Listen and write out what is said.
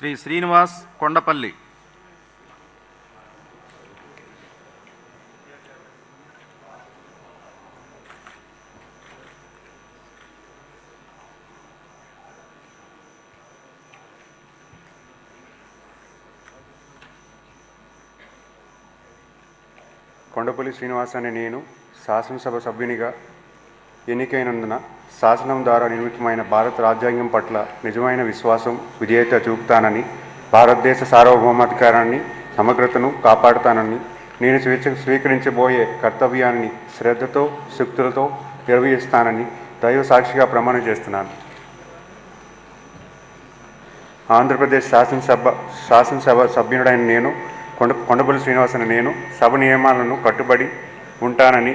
శ్రీ శ్రీనివాస్ కొండపల్లి. కొండపల్లి శ్రీనివాస్ అనే నేను శాసనసభ సభ్యునిగా ఎన్నికైనందున శాసనం ద్వారా నిర్మితమైన భారత రాజ్యాంగం పట్ల నిజమైన విశ్వాసం విధేయత చూపుతానని భారతదేశ సార్వభౌమాధికారాన్ని సమగ్రతను కాపాడుతానని నేను స్వేచ్ఛ స్వీకరించబోయే కర్తవ్యాన్ని శ్రద్ధతో శక్తులతో నిర్వహిస్తానని దైవ సాక్షిగా ప్రమాణం చేస్తున్నాను. ఆంధ్రప్రదేశ్ శాసనసభ శాసనసభ సభ్యుడైన నేను కొండ కొండపల్లి శ్రీనివాసని నేను సభ నియమాలను కట్టుబడి ఉంటానని